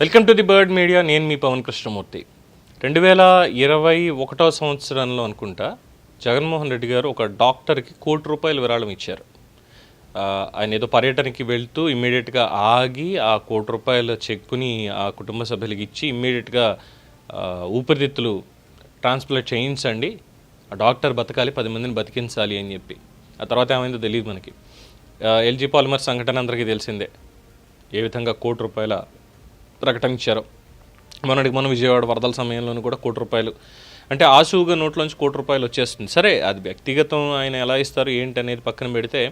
Welcome to the bird media. నేను మీ పవన్ కృష్ణమూర్తి. రెండు వేల ఇరవై ఒకటో సంవత్సరంలో అనుకుంటా జగన్మోహన్ రెడ్డి గారు ఒక డాక్టర్కి కోటి రూపాయలు విరాళం ఇచ్చారు. ఆయన ఏదో పర్యటనకి వెళ్తూ ఇమ్మీడియట్గా ఆగి ఆ కోటి రూపాయల చెక్కుని ఆ కుటుంబ సభ్యులకి ఇచ్చి ఇమ్మీడియట్గా ఊపిరితిత్తులు ట్రాన్స్ప్లాంట్ చేయించండి ఆ డాక్టర్ బతకాలి పది మందిని బతికించాలి అని చెప్పి. ఆ తర్వాత ఏమైందో తెలియదు మనకి. ఎల్జీ పాలిమర్ సంఘటన అందరికీ తెలిసిందే. ఏ విధంగా కోటి రూపాయల ప్రకటించారు. మొన్నటికి మనం విజయవాడ వరదల సమయంలోనూ కూడా కోటి రూపాయలు అంటే ఆశువుగా నోట్లోంచి కోటి రూపాయలు వచ్చేస్తుంది. సరే అది వ్యక్తిగతం ఆయన ఎలా ఇస్తారు ఏంటి అనేది పక్కన పెడితే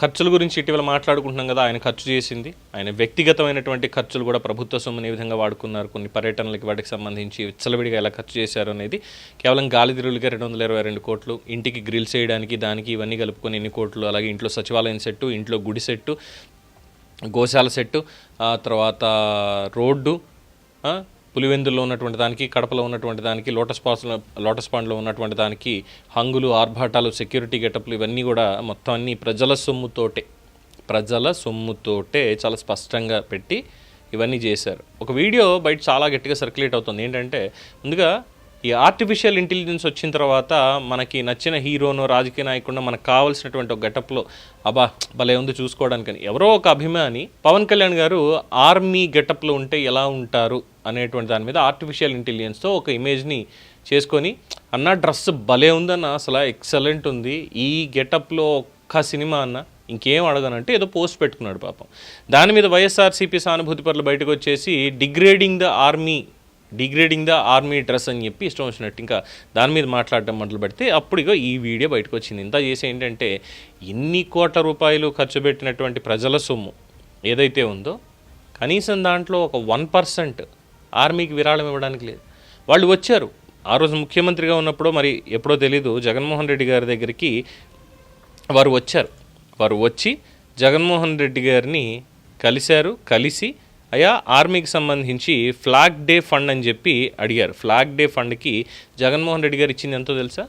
ఖర్చుల గురించి ఇటీవల మాట్లాడుకుంటున్నాం కదా ఆయన ఖర్చు చేసింది. ఆయన వ్యక్తిగతమైనటువంటి ఖర్చులు కూడా ప్రభుత్వ సొమ్ముని ఏ విధంగా వాడుకున్నారు కొన్ని పర్యటనలకి వాటికి సంబంధించి విచ్చలవిడిగా ఎలా ఖర్చు చేశారు అనేది. కేవలం గాలిదిరులుగా రెండు వందల ఇరవై రెండు కోట్లు ఇంటికి గ్రిల్స్ చేయడానికి దానికి ఇవన్నీ కలుపుకొని ఎన్ని కోట్లు అలాగే ఇంట్లో సచివాలయం సెట్టు ఇంట్లో గుడి సెట్టు గోశాల సెట్టు ఆ తర్వాత రోడ్డు పులివెందుల్లో ఉన్నటువంటి దానికి కడపలో ఉన్నటువంటి దానికి లోటస్ పాస్ లోటస్ పాండ్లో ఉన్నటువంటి దానికి హంగులు ఆర్భాటాలు సెక్యూరిటీ గెటప్లు ఇవన్నీ కూడా మొత్తం అన్ని ప్రజల సొమ్ముతోటే ప్రజల సొమ్ముతోటే చాలా స్పష్టంగా పెట్టి ఇవన్నీ చేశారు. ఒక వీడియో బయట చాలా గట్టిగా సర్క్యులేట్ అవుతుంది. ఏంటంటే ముందుగా ఈ ఆర్టిఫిషియల్ ఇంటెలిజెన్స్ వచ్చిన తర్వాత మనకి నచ్చిన హీరోను రాజకీయ నాయకుడు మనకు కావాల్సినటువంటి ఒక గెటప్లో అబ్బా భలే ఉంది చూసుకోవడానికని. ఎవరో ఒక అభిమాని పవన్ కళ్యాణ్ గారు ఆర్మీ గెటప్లో ఉంటే ఎలా ఉంటారు అనేటువంటి దాని మీద ఆర్టిఫిషియల్ ఇంటెలిజెన్స్తో ఒక ఇమేజ్ని చేసుకొని అన్న డ్రెస్ భలే ఉందన్న అసలు ఎక్సలెంట్ ఉంది. ఈ గెటప్లో ఒక్క సినిమా అన్న ఇంకేం అడగనంటే ఏదో పోస్ట్ పెట్టుకున్నాడు పాపం. దాని మీద వైఎస్ఆర్సీపీ సానుభూతి పనులు బయటకు వచ్చేసి degrading the army degrading the army dress అని చెప్పి ఇష్టం వచ్చినట్టు ఇంకా దాని మీద మాట్లాడడం మొదలు పెడితే అప్పుడు ఇగో ఈ వీడియో బయటకు వచ్చింది. ఇంత చేసి ఏంటంటే ఎన్ని కోట్ల రూపాయలు ఖర్చు పెట్టినటువంటి ప్రజల సొమ్ము ఏదైతే ఉందో కనీసం దాంట్లో ఒక వన్ పర్సెంట్ ఆర్మీకి విరాళం ఇవ్వడానికి లేదు. వాళ్ళు వచ్చారు. ఆ రోజు ముఖ్యమంత్రిగా ఉన్నప్పుడు మరి ఎప్పుడో తెలీదు జగన్మోహన్ రెడ్డి గారి దగ్గరికి వారు వచ్చారు. వారు వచ్చి జగన్మోహన్ రెడ్డి గారిని కలిశారు. కలిసి అయ్యా ఆర్మీకి సంబంధించి ఫ్లాగ్ డే ఫండ్ అని చెప్పి అడిగారు. ఫ్లాగ్ డే ఫండ్కి జగన్మోహన్ రెడ్డి గారు ఇచ్చింది ఎంతో తెలుసా?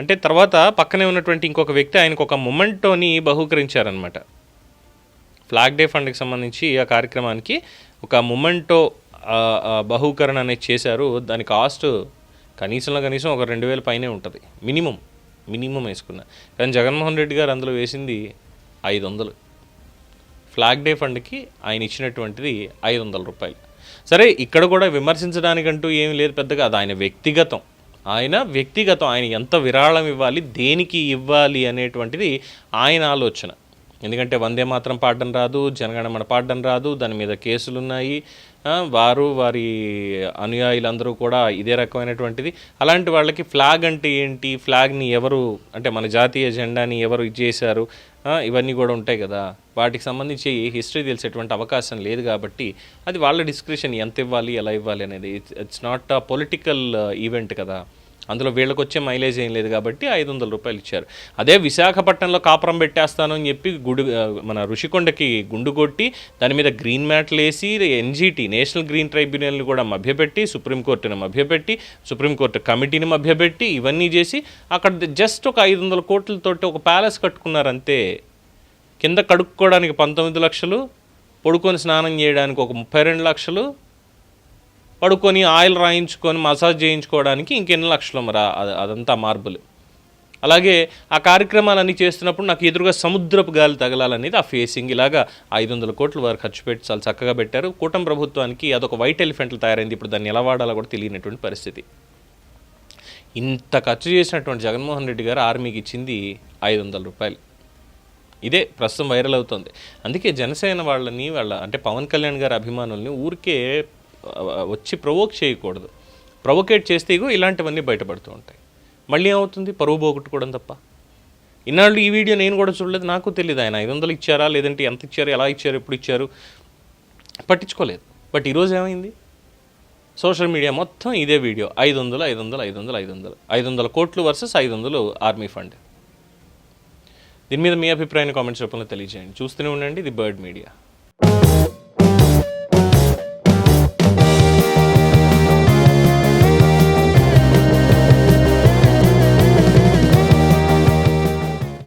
అంటే తర్వాత పక్కనే ఉన్నటువంటి ఇంకొక వ్యక్తి ఆయనకు ఒక మొమెంటోని బహూకరించారనమాట ఫ్లాగ్ డే ఫండ్కి సంబంధించి ఆ కార్యక్రమానికి ఒక మొమెంటో బహుకరణ అనేది చేశారు. దాని కాస్ట్ కనీసంలో కనీసం ఒక రెండు వేల పైనే ఉంటుంది. మినిమం మినిమం వేసుకున్నా. కానీ జగన్మోహన్ రెడ్డి గారు అందులో వేసింది ఐదు వందలు. ఫ్లాగ్ డే ఫండ్కి ఆయన ఇచ్చినటువంటిది ఐదు వందల రూపాయలు. సరే ఇక్కడ కూడా విమర్శించడానికంటూ ఏం లేదు పెద్దగా అది ఆయన వ్యక్తిగతం. ఆయన వ్యక్తిగతం ఆయన ఎంత విరాళం ఇవ్వాలి దేనికి ఇవ్వాలి అనేటువంటిది ఆయన ఆలోచన. ఎందుకంటే వందే మాత్రం పాడడం రాదు జనగణమన పాడడం రాదు దాని మీద కేసులు ఉన్నాయి వారు వారి అనుయాయులందరూ కూడా ఇదే రకమైనటువంటిది. అలాంటి వాళ్ళకి ఫ్లాగ్ అంటే ఏంటి? ఫ్లాగ్ని ఎవరు అంటే మన జాతీయ జెండాని ఎవరు ఇది చేశారు? ఇవన్నీ కూడా ఉంటాయి కదా. వాటికి సంబంధించి హిస్టరీ తెలిసేటువంటి అవకాశం లేదు కాబట్టి అది వాళ్ళ డిస్క్రిప్షన్ ఎంత ఇవ్వాలి ఎలా ఇవ్వాలి అనేది it's not a political event కదా. అందులో వీళ్ళకి వచ్చే మైలేజ్ ఏం లేదు కాబట్టి ఐదు వందల రూపాయలు ఇచ్చారు. అదే విశాఖపట్నంలో కాపురం పెట్టేస్తాను అని చెప్పి గుడి మన ఋషికొండకి గుండు కొట్టి దాని మీద గ్రీన్ మ్యాట్లు వేసి ఎన్జీటీ నేషనల్ గ్రీన్ ట్రైబ్యునల్ని కూడా మభ్యపెట్టి సుప్రీంకోర్టుని మభ్యపెట్టి సుప్రీంకోర్టు కమిటీని మభ్యపెట్టి ఇవన్నీ చేసి అక్కడ జస్ట్ ఒక ఐదు వందల కోట్లతోటి ఒక ప్యాలెస్ కట్టుకున్నారు అంతే కింద కడుక్కోవడానికి పంతొమ్మిది లక్షలు పడుకొని స్నానం చేయడానికి ఒక ముప్పై రెండు లక్షలు పడుకొని ఆయిల్ రాయించుకొని మసాజ్ చేయించుకోవడానికి ఇంకెన్ని లక్షలు రా? అదంతా మార్బుల్. అలాగే ఆ కార్యక్రమాలన్నీ చేస్తున్నప్పుడు నాకు ఎదురుగా సముద్రపు గాలి తగలాలనేది ఆ ఫేసింగ్. ఇలాగా ఐదు వందల కోట్లు వారు ఖర్చు పెట్టి చాలా చక్కగా పెట్టారు. కూటమి ప్రభుత్వానికి అదొక వైట్ ఎలిఫెంట్లు తయారైంది. ఇప్పుడు దాన్ని ఎలా వాడాలో కూడా తెలియనటువంటి పరిస్థితి. ఇంత ఖర్చు చేసినటువంటి జగన్మోహన్ రెడ్డి గారు ఆర్మీకి ఇచ్చింది ఐదు వందల రూపాయలు. ఇదే ప్రస్తుతం వైరల్ అవుతుంది. అందుకే జనసేన వాళ్ళని వాళ్ళ అంటే పవన్ కళ్యాణ్ గారి అభిమానుల్ని ఊరికే వచ్చి ప్రొవోక్ చేయకూడదు. ప్రొవోకేట్ చేస్తే ఇగో ఇలాంటివన్నీ బయటపడుతూ ఉంటాయి. మళ్ళీ ఏమవుతుంది? పరువు పోగొట్టుకోవడం తప్ప. ఇన్నాళ్ళు ఈ వీడియో నేను కూడా చూడలేదు. నాకు తెలియదు ఆయన. ఐదు వందలు ఇచ్చారా? లేదంటే ఎంత ఇచ్చారు? ఎలా ఇచ్చారు? ఎప్పుడు ఇచ్చారు? పట్టించుకోలేదు. బట్ ఈరోజు ఏమైంది? సోషల్ మీడియా మొత్తం ఇదే వీడియో. ఐదు వందలు ఐదు వందలు ఐదు వందలు ఐదు వందలు. ఐదు వందల కోట్లు వర్సెస్ ఐదు వందలు ఆర్మీ ఫండ్. దీని మీద మీ అభిప్రాయాన్ని కామెంట్స్ రూపంలో తెలియజేయండి. చూస్తూనే ఉండండి ది బర్డ్ మీడియా.